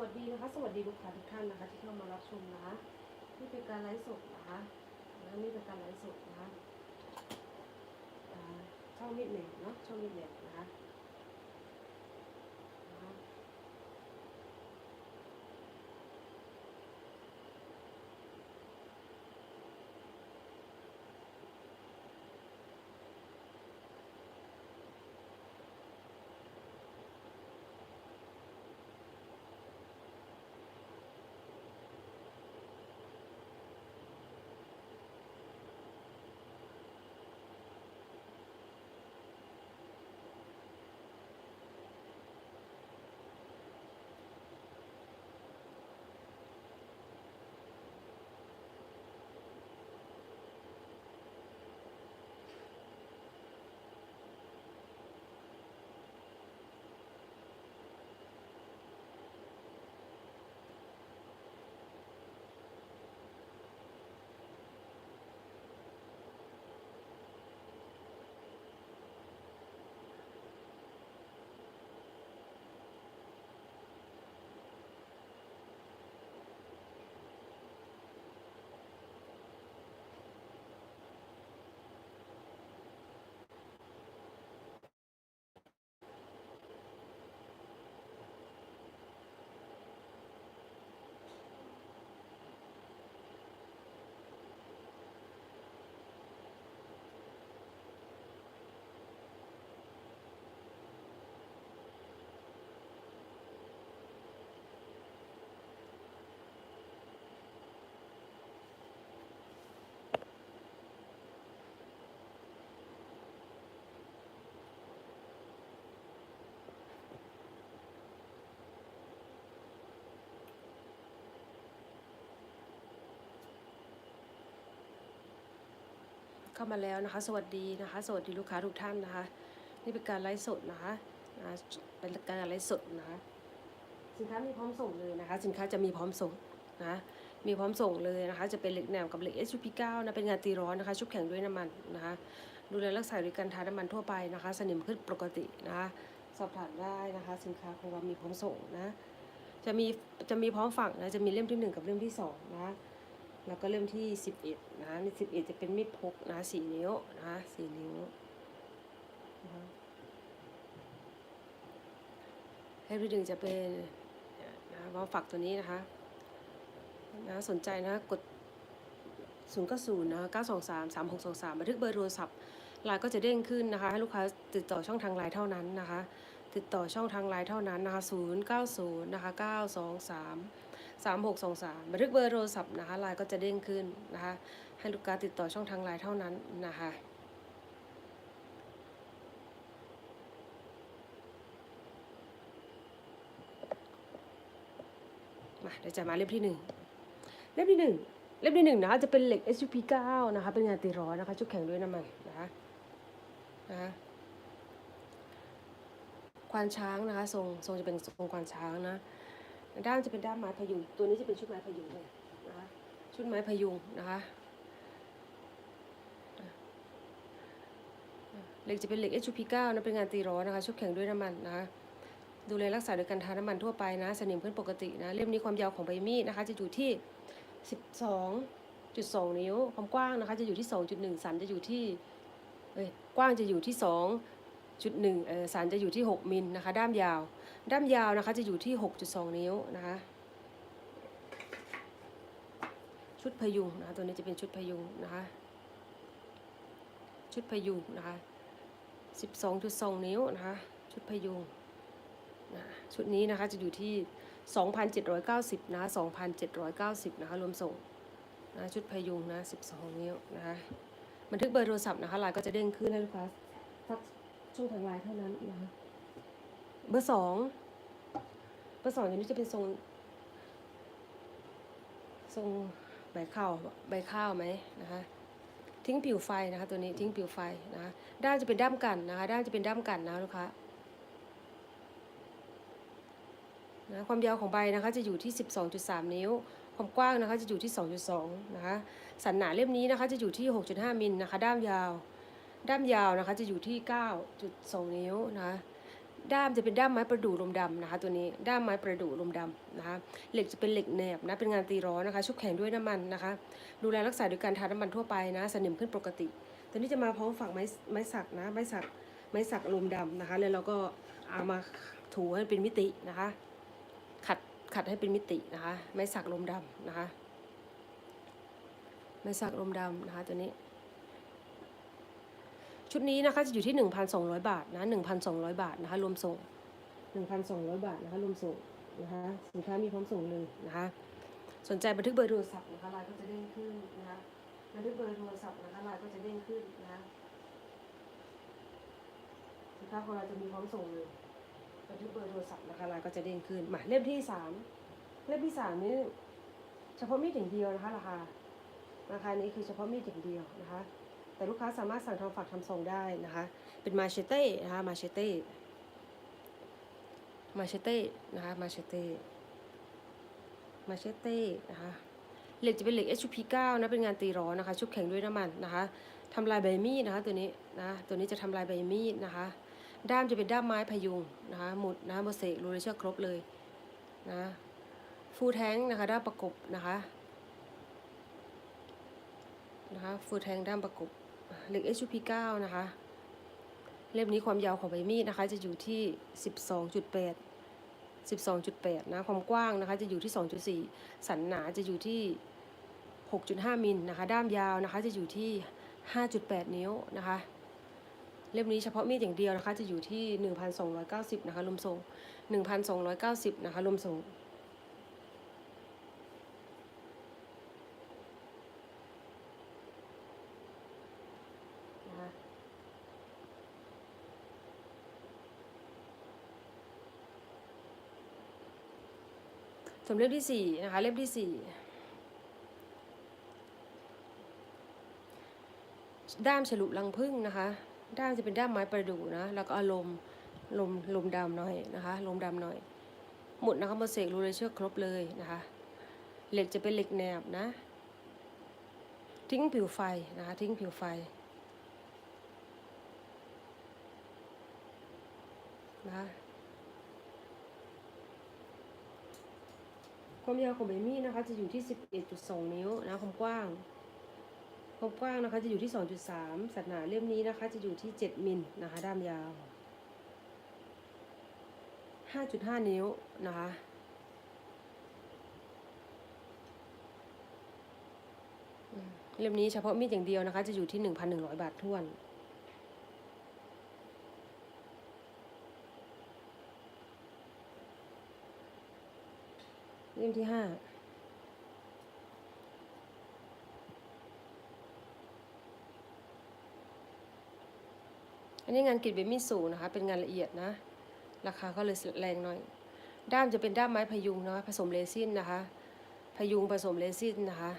วัสดีนะคะ สวัสดีลูกค้าทุกท่านนะคะ ที่เข้ามารับชมนะนี่เป็นการไลฟ์สดนะคะนะนี่เป็นการไลฟ์สดนะคะช่องมิดเน็ตเนาะช่องมิดเน็ตนะคะนะคะ เข้ามาแล้วนะคะ สวัสดีนะคะ สวัสดีลูกค้าทุกท่านนะคะ นี่เป็นการไลฟ์สดนะคะนะเป็นการไลฟ์สดนะคะสินค้ามีพร้อมส่งเลยนะคะ สินค้าจะมีพร้อมส่งนะมีพร้อมส่งเลยนะคะ จะเป็นเหล็กแหนมกับเหล็ก SUP9 นะเป็นงานตีร้อนนะคะ ชุบแข็งด้วยน้ำมันนะคะดูแลรักษาด้วยการทาน้ำมันทั่วไปนะคะ สนิมขึ้นปกตินะคะสอบถามได้นะคะ สินค้าของเรามีพร้อมส่งนะจะมีจะมีพร้อมฝักนะจะมีเล่มที่หนึ่งกับเล่มที่สองนะ แล้วก็เล่มที่สิบเอ็ดนะนี่สิบเอ็ดจะเป็นมีดพกนะสี่นิ้วนะสี่นิ้วนะคะเล่มที่หนึ่งจะเป็นนะพร้อมฝักตัวนี้นะคะนะสนใจนะกด0 9 0นะ9 2 3 3 6 2 3บันทึกเบอร์โทรศัพท์ไลน์ก็จะเด้งขึ้นนะคะ ให้ลูกค้าติดต่อช่องทางไลน์เท่านั้นนะคะ ติดต่อช่องทางไลน์เท่านั้นนะคะ0 9 0นะคะ9 3623บันทึกเบอร์โทรศัพท์นะคะไลน์ก็จะเด้งขึ้นนะคะให้ลูกค้าติดต่อช่องทางไลน์เท่านั้นนะคะมาเดี๋ยวจะมาเล่มที่หนึ่งเล่มที่หนึ่งเล่มที่หนึ่งนะคะจะเป็นเหล็ก SUP9 นะคะ เป็นงานตีร้อนนะคะ ชุบแข็งด้วยน้ำมันนะคะนะคะควานช้างนะคะ ทรงทรงจะเป็นทรงควานช้างนะ ด้านจะเป็นด้ามไม้พยุง ตัวนี้จะเป็นชุดไม้พยุงเลยนะคะ ชุดไม้พยุงนะคะเหล็กจะเป็นเหล็ก SUP9 นะเป็นงานตีร้อนนะคะ ชุบแข็งด้วยน้ำมันนะคะ ดูแลรักษาโดยการทาน้ำมันทั่วไปนะ สนิมขึ้นปกตินะ เล่มนี้ความยาวของใบมีดนะคะ จะอยู่ที่ 12.2 นิ้ว ความกว้างนะคะ จะอยู่ที่ 2.1สันจะอยู่ที่ เอ้ย กว้างจะอยู่ที่ 2.1เอ่อสันจะอยู่ที่ 6 มิลนะคะ ด้ามยาว ด้ามยาวนะคะจะอยู่ที่ 6.2 นิ้วนะคะ ชุดพยุงนะคะตัวนี้จะเป็นชุดพยุงนะคะ ชุดพยุงนะคะ 12.2 นิ้วนะคะ ชุดพยุงนะชุดนี้นะคะจะอยู่ที่ 2,790 นะ2,790 นะคะรวมส่งนะชุดพยุงนะ12 นิ้วนะคะบันทึกเบอร์โทรศัพท์นะคะไลน์ก็จะเด้งขึ้นให้ลูกค้าทักช่องทางไลน์เท่านั้นนะคะ เบอร์สองเบอร์สองตัวนี้จะเป็นทรง ทรงใบข้าวใบข้าวไหมนะคะ ทิ้งผิวไฟนะคะ ตัวนี้ทิ้งผิวไฟนะคะด้านจะเป็นด้ามกันนะคะ ด้านจะเป็นด้ามกันนะลูกค้านะความยาวของใบนะคะจะอยู่ที่ 12.3 นิ้ว ความกว้างนะคะจะอยู่ที่ 2.2 นะคะ สันหนาเล่มนี้นะคะจะอยู่ที่ 6.5 มิลนะคะ ด้ามยาว ด้ามยาวนะคะจะอยู่ที่ 9.2 นิ้วนะคะ ด้ามจะเป็นด้ามไม้ประดู่ลมดำนะคะ ตัวนี้ด้ามไม้ประดู่ลมดำนะคะ เหล็กจะเป็นเหล็กแหนบนะเป็นงานตีร้อนนะคะ ชุบแข็งด้วยน้ำมันนะคะ ดูแลรักษาโดยการทาน้ำมันทั่วไปนะ สนิมขึ้นปกติ ตัวนี้จะมาพร้อมฝักไม้ไม้สักนะไม้สักไม้สักลมดำนะคะ แล้วเราก็เอามาถูให้เป็นมิตินะคะ ขัดขัดให้เป็นมิตินะคะ ไม้สักลมดำนะคะ ไม้สักลมดำนะคะ ตัวนี้ ชุดนี้นะคะจะอยู่ที่ 1,200 บาทนะ1,200 บาทนะคะรวมส่ง 1,200 บาทนะคะรวมส่งนะคะสินค้ามีพร้อมส่งเลยนะคะสนใจบันทึกเบอร์โทรศัพท์นะคะไลน์ก็จะเด้งขึ้นนะคะบันทึกเบอร์โทรศัพท์นะคะไลน์ก็จะเด้งขึ้นนะคะสินค้าของเราจะมีพร้อมส่งเลยบันทึกเบอร์โทรศัพท์นะคะไลน์ก็จะเด้งขึ้นมาเล่มที่สามเล่มที่สามนี้เฉพาะมีดอย่างเดียวนะคะราคาราคานี้คือเฉพาะมีดอย่างเดียวนะคะ แต่ลูกค้าสามารถสั่งทำฝากทำส่งได้นะคะ เป็นมาเชเต้นะคะมาเชเต้มาเชเต้นะคะมาเชเต้มาเชเต้นะคะเหล็กจะเป็นเหล็ก HP9 นะเป็นงานตีร้อนนะคะ ชุบแข็งด้วยน้ำมันนะคะทำลายใบมีดนะคะตัวนี้นะตัวนี้จะทำลายใบมีดนะคะ ด้ามจะเป็นด้ามไม้พยุงนะคะหมุดนะโมเสกรูเลเชอร์ครบเลยนะฟูแทงนะคะด้ามประกบนะคะนะคะฟูแทงด้ามประกบ เหล็ก HP9 นะคะ เล่มนี้ความยาวของใบมีดนะคะ จะอยู่ที่ 12.8 12.8 นะ ความกว้างนะคะ จะอยู่ที่ 2.4 สันหนาจะอยู่ที่ 6.5 มิลนะคะ ด้ามยาวนะคะ จะอยู่ที่ 5.8 นิ้วนะคะ เล่มนี้เฉพาะมีดอย่างเดียวนะคะ จะอยู่ที่ 1,290 นะคะรวมส่ง 1,290 นะคะรวมส่ง นะคะ ส่วนเล่มที่สี่นะคะเล่มที่สี่ด้ามฉลุรังผึ้งนะคะ ด้ามจะเป็นด้ามไม้ประดู่นะ แล้วก็อาลมลมลมดำหน่อยนะคะลมดำหน่อย หมดนะคะมาเสกรูเลยเชือกครบเลยนะคะ เหล็กจะเป็นเหล็กแนบนะ ทิ้งผิวไฟนะคะ ทิ้งผิวไฟนะคะ ความยาวของใบมีดนะคะจะอยู่ที่ 11.2 นิ้วนะความกว้างความกว้างนะคะจะอยู่ที่ 2.3 สัดหนาเล่มนี้นะคะจะอยู่ที่ 7 มิลนะคะด้ามยาว 5.5 นิ้วนะคะเล่มนี้เฉพาะมีดอย่างเดียวนะคะ จะอยู่ที่ 1,100 บาทท้วน เล่มที่ห้าอันนี้งานกรีดเบมีดสูงนะคะ เป็นงานละเอียดนะ ราคาก็เลยแรงหน่อย ด้ามจะเป็นด้ามไม้พยุงนะคะผสมเรซินนะคะ พยุงผสมเรซินนะคะ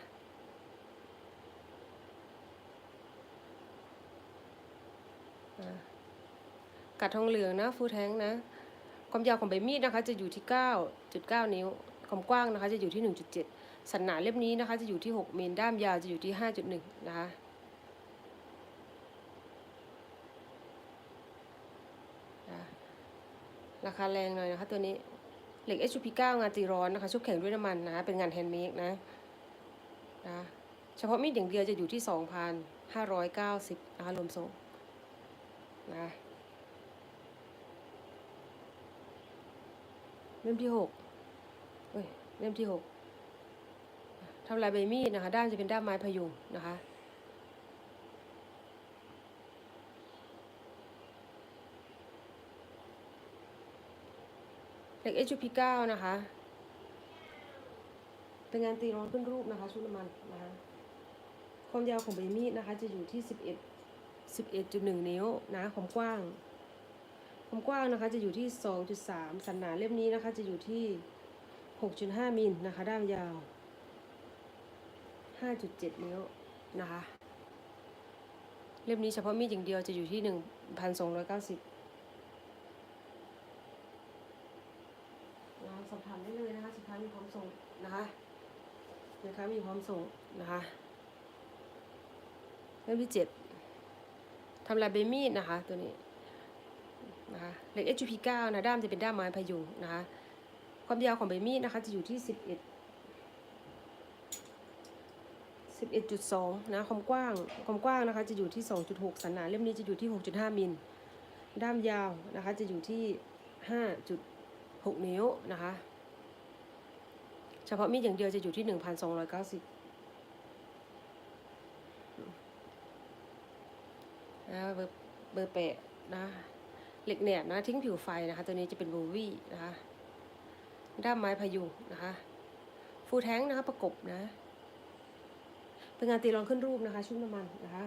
กัดทองเหลืองนะ ฟูแทงนะ ความยาวของใบมีดนะคะ จะอยู่ที่ 9.9 นิ้ว ความกว้างนะคะจะอยู่ที่ 1.7 สันหนาเล่มนี้นะคะจะอยู่ที่6มิลด้ามยาวจะอยู่ที่ 5.1 นะคะอะราคาแรงหน่อยนะคะตัวนี้เหล็ก HP9 งานตีร้อนนะคะชุบแข็งด้วยน้ำมันนะคะเป็นงานแฮนด์เมดนะนะเฉพาะมีดอย่างเดียวจะอยู่ที่ 2,590นะคะรวมส่งนะเล่มที่หก เล่มที่หกทำลายใบมีดนะคะ ด้านจะเป็นด้ามไม้พยุงนะคะเล็ก HP9 นะคะ เป็นงานตีร้อนขึ้นรูปนะคะ ชุดน้ำมันนะคะความยาวของใบมีดนะคะ จะอยู่ที่11 11.1นิ้วนะความกว้าง ความกว้างนะคะ จะอยู่ที่2.3สันหนาเล่มนี้นะคะ จะอยู่ที่ 6.5 มิลนะคะด้ามยาว 5.7 นิ้วนะคะ เล่มนี้เฉพาะมีดอย่างเดียวจะอยู่ที่ 1,290นะคะสอบถามได้เลยนะคะสินค้ามีพร้อมส่งนะคะสินค้ามีพร้อมส่งนะคะเล่มที่7ทำลายใบมีดนะคะตัวนี้นะคะเหล็ก HP9 นะด้ามจะเป็นด้ามไม้พยุงนะคะ ความยาวของใบมีดนะคะ จะอยู่ที่11 11.2นะความกว้างความกว้างนะคะ จะอยู่ที่2.6สันหนาเล่มนี้จะอยู่ที่6.5มิลด้ามยาวนะคะ จะอยู่ที่5.6นิ้วนะคะ เฉพาะมีดอย่างเดียวจะอยู่ที่1,290นะเบอร์เบอร์แปะนะเหล็กแหนบนะทิ้งผิวไฟนะคะ ตัวนี้จะเป็นโบวี่นะคะ ด้ามไม้พยุงนะคะฟูแท้งนะคะประกบนะ เป็นงานตีรองขึ้นรูปนะคะ ชุ่มน้ำมันนะคะ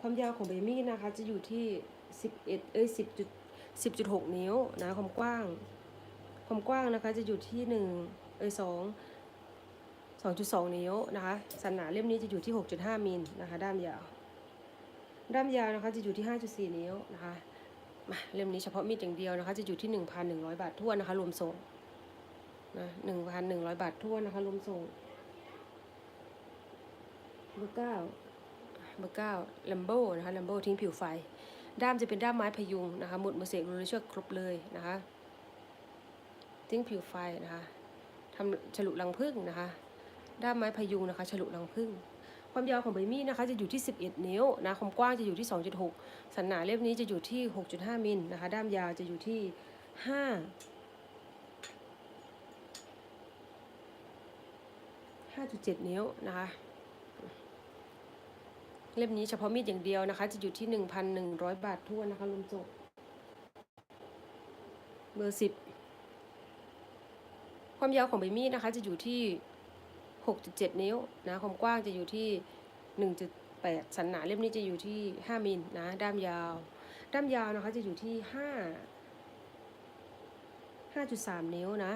ความยาวของใบมีดนะคะ จะอยู่ที่สิบเอ็ดเอ้ยสิบจุดสิบจุดหกนิ้วนะความกว้าง ความกว้างนะคะจะอยู่ที่หนึ่งเอ้ยสองสองจุดสองนิ้วนะคะสันหนาเล่มนี้จะอยู่ที่หกจุดห้ามิลนะคะ ด้ามยาว ด้ามยาวนะคะจะอยู่ที่ห้าจุดสี่นิ้วนะคะมาเล่มนี้เฉพาะมีดอย่างเดียวนะคะ จะอยู่ที่หนึ่งพันหนึ่งร้อยบาททั่วนะคะ รวมส่ง นะหนึ่งพันหนึ่งร้อยบาททั่วนนะคะรวมส่ง เบอร์เก้าเบอร์เก้าลัมโบนะคะลัมโบทิ้งผิวไฟ ด้ามจะเป็นด้ามไม้พยุงนะคะหมุดมือเสกรูเชือกครบเลยนะคะ ทิ้งผิวไฟนะคะทำฉลุรังผึ้งนะคะ ด้ามไม้พยุงนะคะฉลุรังผึ้งความยาวของใบมีดนะคะจะอยู่ที่ 11 นิ้วนะความกว้างจะอยู่ที่ 2.6 สันหนาเล่มนี้จะอยู่ที่ 6.5 มิลนะคะ ด้ามยาวจะอยู่ที่ 5 5.7 นิ้วนะคะ เล่มนี้เฉพาะมีดอย่างเดียวนะคะ จะอยู่ที่ 1,100 บาททั่วนะคะรวมจบเบอร์สิบความยาวของใบมีดนะคะ จะอยู่ที่ 6.7 นิ้วนะความกว้างจะอยู่ที่ 1.8 สันหนาเล่มนี้จะอยู่ที่ 5มิลนะด้ามยาว ด้ามยาวนะคะจะอยู่ที่ 5 5.3 นิ้วนะ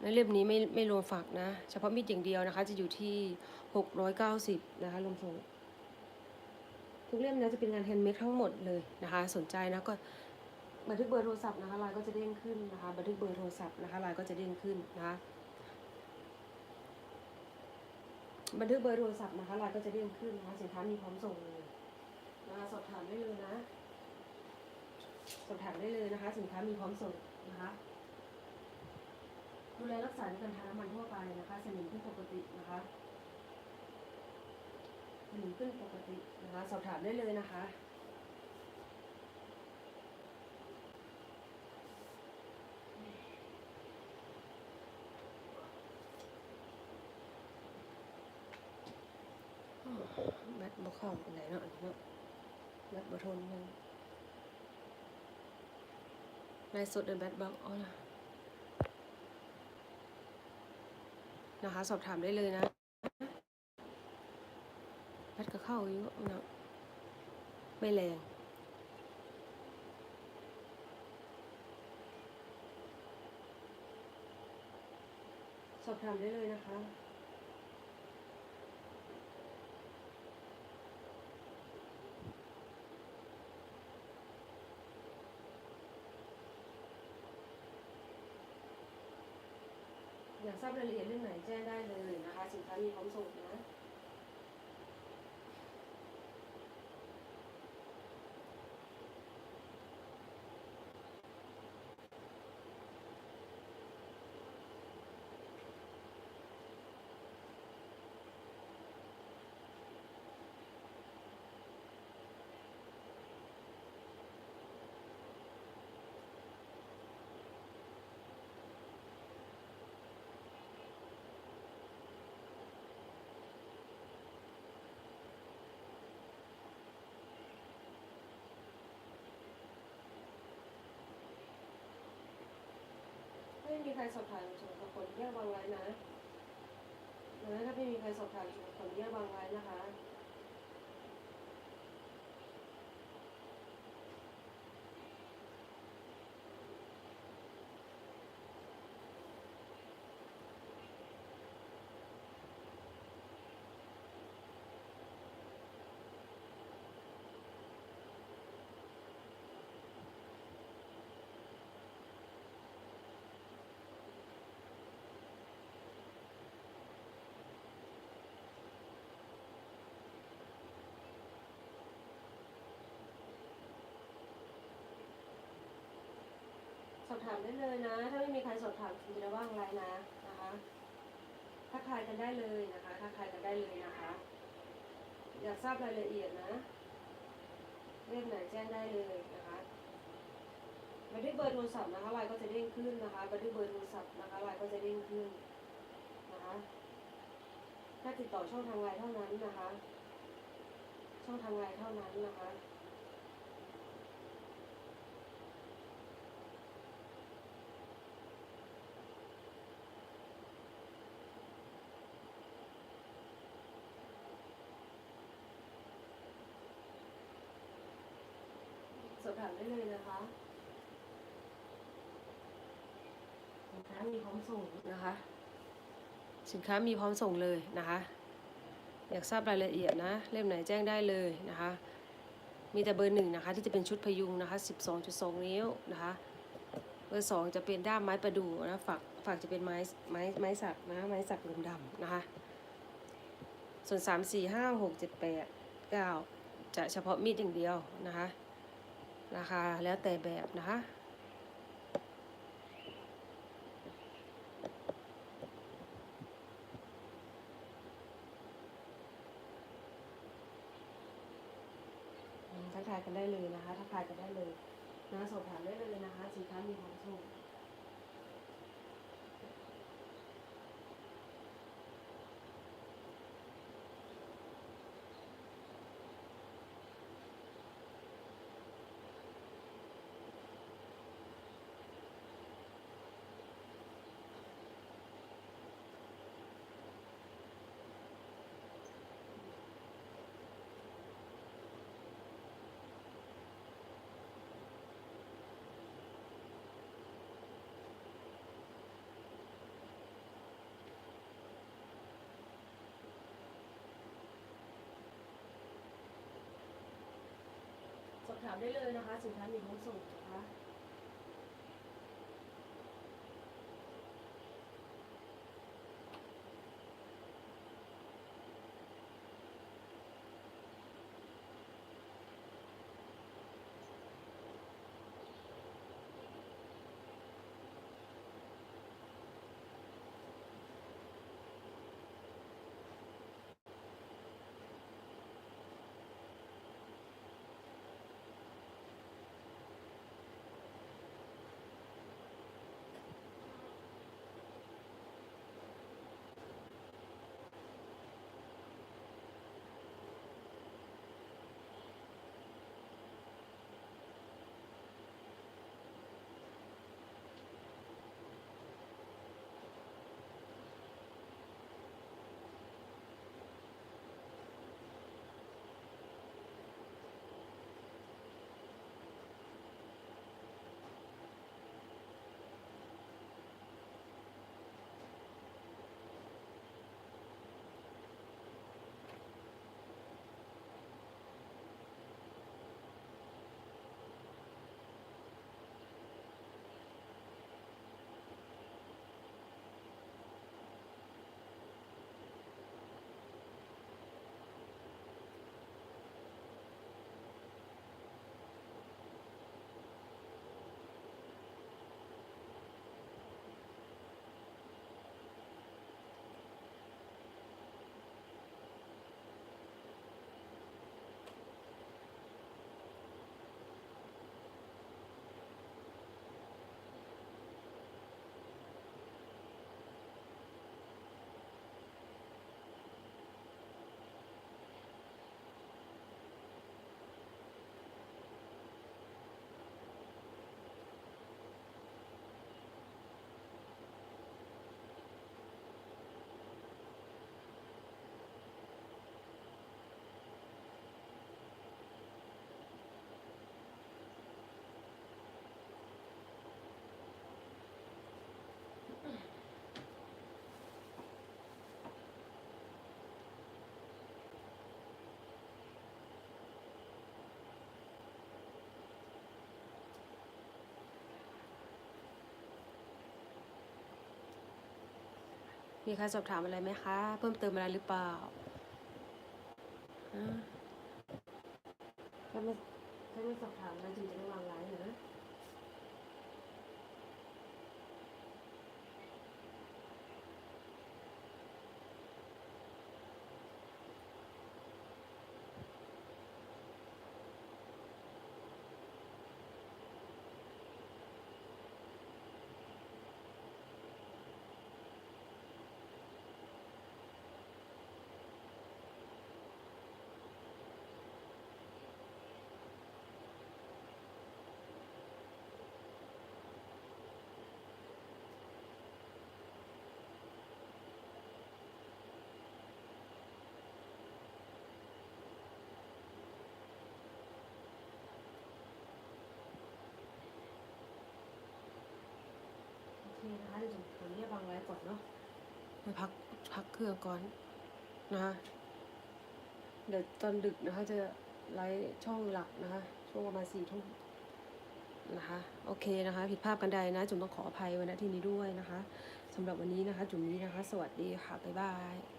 ในเล่มนี้ไม่ไม่รวมฝักนะ เฉพาะมีดอย่างเดียวนะคะ จะอยู่ที่ 690 นะคะรวมส่งทุกเล่มนะจะเป็นงานแฮนด์เมดทั้งหมดเลยนะคะ สนใจนะก็บันทึกเบอร์โทรศัพท์นะคะลน์ก็จะเด้งขึ้นนะคะ บันทึกเบอร์โทรศัพท์นะคะลน์ก็จะเด้งขึ้นนะคะบันทึกเบอร์โทรศัพท์นะคะลน์ก็จะเด้งขึ้นนะคะสินค้ามีพร้อมส่งเลยนะคะสอบถามได้เลยนะสอบถามได้เลยนะคะ สินค้ามีพร้อมส่งนะคะ ดูแลรักษาในการทาน้ำมันทั่วไปนะคะสนิมขึ้นปกตินะคะสนิมขึ้นปกตินะคะ สอบถามได้เลยนะคะแบตบ่เข้าอันไหนเนาะอันนี้เนาะแบตบ่ทนเลยในสุดเดินแบตบังอ๋อนะ นะคะ สอบถามได้เลยนะพัดก็เข้าอยู่นะไม่แรงสอบถามได้เลยนะคะ ทราบรายละเอียดเรื่องไหนแจ้งได้เลยนะคะ สินค้ามีพร้อมส่งนะ รสอบถามส่วนบุคคลแยกวางไว้นะนะถ้าไม่มีใครสอบถามส่วนบุคคลแยกวางไว้นะคะามได้เลยนะ ถ้าไม่มีใครสอบถามคุณจะว่างไลน์นะนะคะทักทายกันได้เลยนะคะทักทายกันได้เลยนะคะ อยากทราบรายละเอียดนะเรื่องไหนแจ้งได้เลยนะคะบันทึกเบอร์โทรศัพท์นะคะลน์ก็จะเด้งขึ้นนะคะบันทึกเบอร์โทรศัพท์นะคะลน์ก็จะเด้งขึ้นนะคะถ้าติดต่อช่องทางไลน์เท่านั้นนะคะ ช่องทางไลน์เท่านั้นนะคะ สอบถาม ได้เลยนะคะสินค้ามีพร้อมส่งนะคะ สินค้ามีพร้อมส่งเลยนะคะ อยากทราบรายละเอียดนะ เล่มไหนแจ้งได้เลยนะคะ มีแต่เบอร์หนึ่งนะคะ ที่จะเป็นชุดพยุงนะคะ 12.2 นิ้วนะคะเบอร์สองจะเป็นด้ามไม้ประดู่นะฝักฝักจะเป็นไม้ไม้ไม้สักนะไม้สักลมดำนะคะ ส่วน3 4 5 6 7 8 9จะเฉพาะมีดอย่างเดียวนะคะ นะคะ แล้วแต่แบบนะคะทักทายกันได้เลยนะคะทักทายกันได้เลยนะสอบถามได้เลยนะคะสินค้ามีความส่ง ถามได้เลยนะคะสินค้ามีความส่ง มีใครสอบถามอะไรไหมคะ เพิ่มเติมอะไรหรือเปล่าถ้าไม่ถ้าไม่สอบถามเราจึงจะได้วางไลน์นะ ดี๋ยวจุ๋มขออนุญาตวางไว้ก่อนเนาะ ไปพักพักเครื่องก่อนนะคะเดี๋ยวตอนดึกนะคะจะไลฟ์ช่องหลักนะคะช่วงประมาณสี่ทุ่มนะคะโอเคนะคะ ผิดภาพกันใดนะ จุ๋มต้องขออภัยว้ณที่นี้ด้วยนะคะสำหรับวันนี้นะคะ จุ๋มนี้นะคะ สวัสดีค่ะ บ๊ายบาย